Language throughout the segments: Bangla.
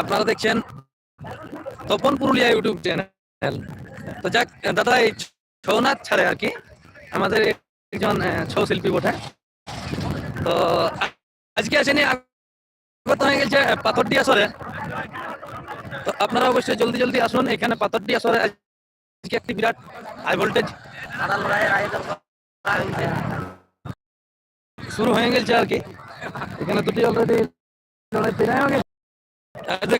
আপনারা দেখছেন তপন পুরুলিয়া ইউটিউব চ্যানেল। তো যাক, দাদা, এই ছৌ নাচ ছাড়ে আর কি। আমাদের একজন ছৌ শিল্পী বটে। তো আজকে আসেনি, আগত হয়ে গেছে পাথরডিয়া সরে। তো আপনারা অবশ্যই জলদি জলদি আসুন, এখানে পাথরডিয়া সরে। আজকে একটি বিরাট হাই ভোল্টেজ শুরু হয়ে গেছে আর কি। এখানে দুটি অলরেডি লড়াই হয়ে গেছে। আর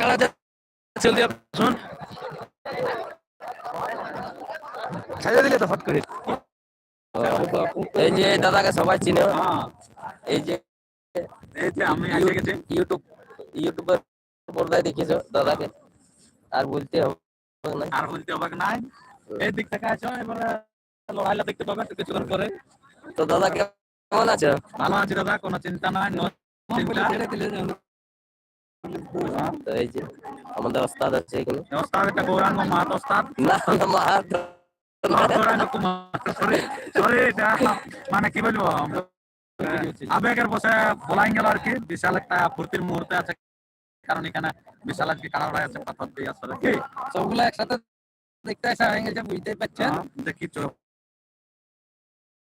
কারা যাচ্ছে জলদি আসুন ছাড়িয়ে দিলে তো ফট করে। এই যে দাদাকে সবাই চিনে। এই যে এই যে আমি এসে গেছি। ইউটিউব ইউটিউবের পর্দায় দেখেছ দাদাকে। আর বলতে হবে না আর বলতে হবে নাই। এই দিক থেকে আছো এবারে দেখতে পাবে তো কিছুক্ষণ পরে। তো দাদা কেমন আছে? ভালো আছে দাদা কোনো চিন্তা নাই no চিন্তা ছেড়ে দিলে যেন তো এই যে আমাদের ওস্তাদ আছে এখানে। ওস্তাদ এটা গৌরাঙ্গ মাহাত ওস্তাদ। না না মাহাত গৌরাঙ্গ কুমার। সরি সরি এটা মানে কি বলব? আবেগের বসে বলাই গেল আর কি। বিশাল একটা ফুর্তির মুহূর্তে আছে। কারণ এখানে বিশাল আজকে কারা আছে পাথর দিয়ে আসলে কি। সবগুলো একসাথে দেখতে আসা হয়ে গেছে বুঝতেই পারছেন? হ্যাঁ, দেখি তো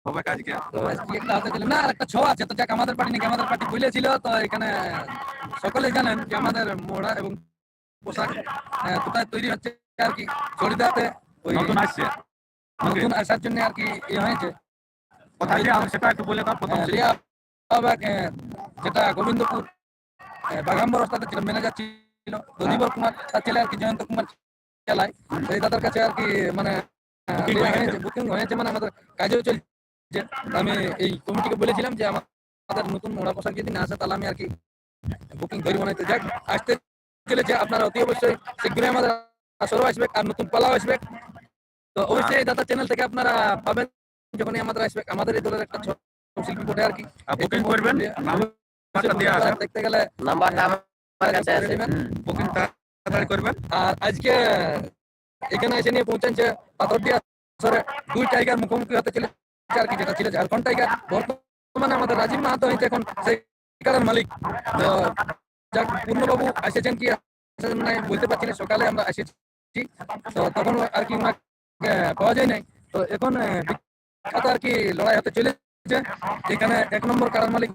হবে কাজকে তো আজকে একটা হাতে দিলাম না একটা ছ আছে। তো যাক আমাদের পার্টি নাকি আমাদের পার্টি তো এখানে সকলেই জানেন যে আমাদের মোড়া এবং পোশাক কোথায় তৈরি হচ্ছে আর কি চড়িদাতে নতুন আসছে। নতুন আসার জন্য আর কি ইয়ে হয়েছে। কোথায় যে আমি সেটা একটু বলে দাও প্রথম আহ, রিয়া বাবাক, আহ, যেটা গোবিন্দপুর আহ, বাঘাম্বর রাস্তাতে ছিল ম্যানেজার ছিল দধিবর কুমার তার ছেলে আর কি জয়ন্ত কুমার চালায় তো এই দাদার কাছে আর কি মানে বুকিং হয়েছে মানে আমাদের কাজেও চলছে। তো আমি এই কমিটিকে বলেছিলাম যে আমার- আমাদের নতুন মোড়া পোশাক যদি না আসে তাহলে আমি আর কি বুকিং ধরি বানাইতে যাক আসতে চলেছে আপনারা অতি অবশ্যই শীঘ্রই আমাদের আসরও আসবে আর নতুন পালাও আসবে। তো অবশ্যই দাদা চ্যানেল থেকে আপনারা পাবেন যখনই আমাদের আসবে। আমাদের এই দলের একটা ছোট শিল্পী বটে আর কি। বুকিং করবেন দেখতে গেলে নাম্বারটা আমার কাছে আছে। বুকিং তাড়াতাড়ি করবেন। আর আজকে এখানে এসে নিয়ে পৌঁছাচ্ছে পাথরডিয়া সরে দুই টাইগার মুখোমুখি হতে চলেছে। আর কি যেটা ছিল ঝাড়খণ্ড টাইগার বর্তমানে আমাদের রাজীব মাহাতো হয়েছে এখন সেই টাইগারের মালিক। যাক, পূর্ণবাবু এসেছেন কি বলতে পারছি না, সকালে আমরা এসেছি। তো তখন আর কি ওনাকে পাওয়া যায় নাই। তো এখন বিখ্যাত আর কি লড়াই হতে চলেছে। এখানে এক নম্বর কারার মালিক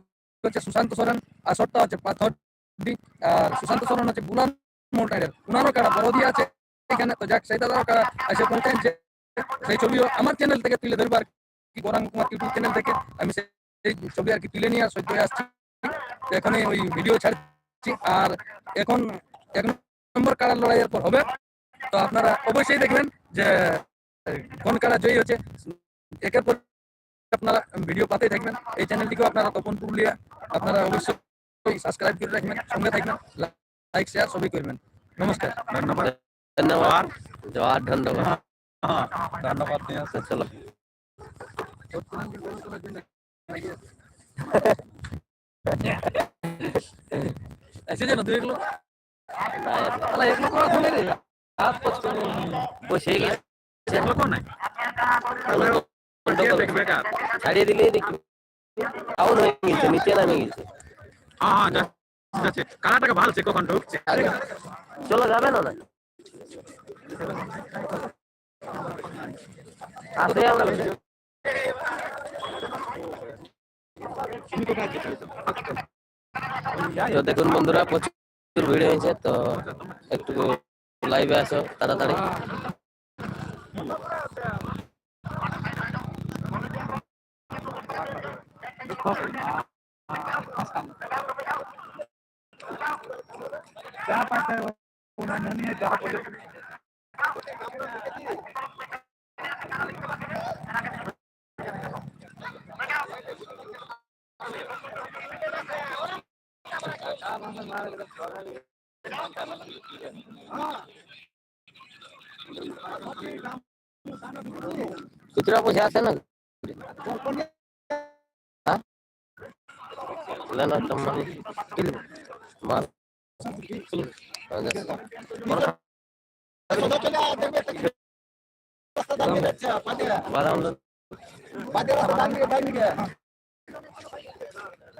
হচ্ছে সুশান্ত সোরেন, আর শটটা হচ্ছে পাথর আর সুশান্ত সোরেন হচ্ছে বুলান মোটাইডার উনারও কারা বড় দিয়ে আছে এখানে, তো যাক, সেই দাদারও কারা এসে পৌঁছাচ্ছে সেই ছবিও আমার চ্যানেল থেকে তুলে ধরবো আর কি গৌরাঙ্গ কুমার ইউটিউব চ্যানেল থেকে আমি সেই ছবি আর কি তুলে নিয়ে সহ্য হয়ে আসছি। এখন ওই ভিডিও ছাড়ছি। আর এখন এক নম্বর কারার লড়াইয়ের পর হবে। তো আপনারা অবশ্যই দেখবেন যে কোন কারা জয়ী হচ্ছে। একের পর আপনারা ভিডিও পাতেই থাকবেন এই চ্যানেলটিকেও আপনারা তপন পুরুলিয়া আপনারা অবশ্যই সাবস্ক্রাইব করে রাখবেন সঙ্গে থাকবেন লাইক শেয়ার সবই করবেন। নমস্কার। ধন্যবাদ। ধন্যবাদ। জোয়ার ধন্যবাদ। হ্যাঁ, ধন্যবাদ। চলো। বসে ছাড়িয়ে দিলেই দেখি ডাউন হয়ে গেছে নিচে হ্যাঁ হ্যাঁ ভালছে কখন ঢুকছে চলো যাবে না না আমরা দেখুন বন্ধুরা প্রচুর ভিড় হয়েছে তো একটু লাইভে আসো তাড়াতাড়ি। খুচরা পয়সা আছে না হ্যাঁ না না তো মানে মাল বাদাম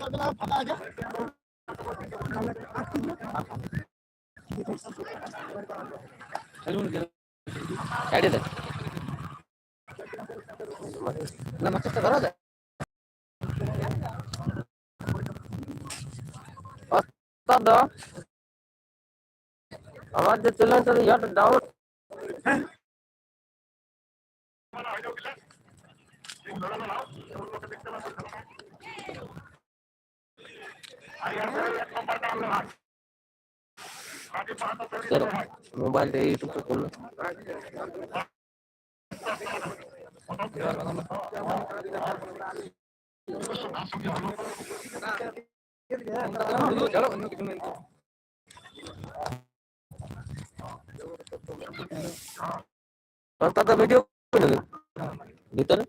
থাকবে না ফাঁকা আছে সাইডে দে না মাছটা ধরা যায় ওস্তাদ আমার যে চ্যানেল তো ইয়াটা ডাউনলোড सर मोबाइल दे यूट्यूब पे खोलना वीडियो भीतर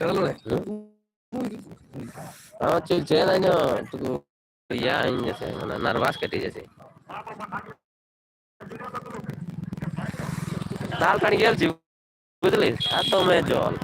चलो কি চলো আমার চলছে তাই না একটু ইয়া আইন গেছে মানে নার্ভাস কেটে গেছে লাল পানি গেলছি বুঝলি আর তো মে জল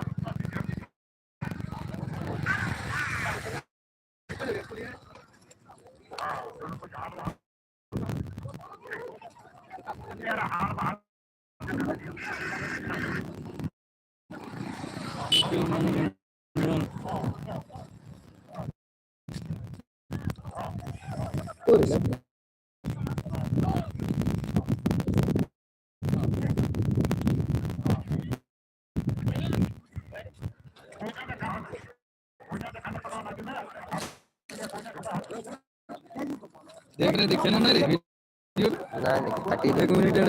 দেখ রে দেখছেন না রে ভিডিও না দেখি কাটি এক মিনিটের